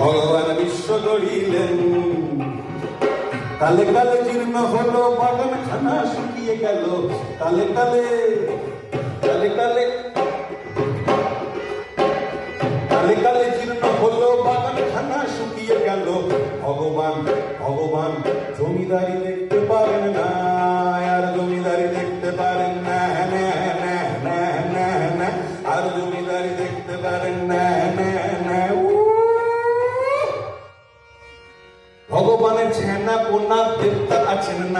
ভগবান বিশ্ব গড়িলেন। কালে কালে জীর্ণ হলো, বাগান খানা শুকিয়ে গেল। কালে কালে কালে কালে কালে কালে জীর্ণ হলো, বাগান খানা শুকিয়ে গেল। ভগবান ভগবান জমিদারি দেখতে পারেন না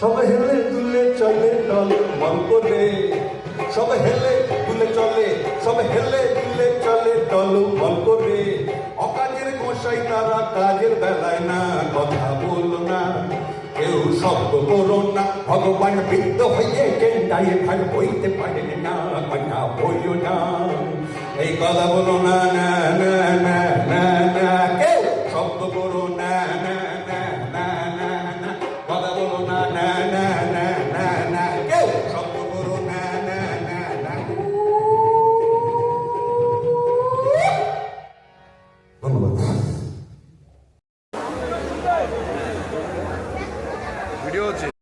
সব হেলে দুলে চলে টল মন করে সব হেলে দুলে চলে সব হেলে দুলে চলে টল মন করে অকাজের গোসাই তারা কাজের বেলায় না, কথা বলো না। কেউ শব্দ করো না, ভগবান বৃদ্ধ হয়ে কেন্টাই ভাগ বইতে পারেন না, কথা বইও না। এই কথা বলো না না серьезно.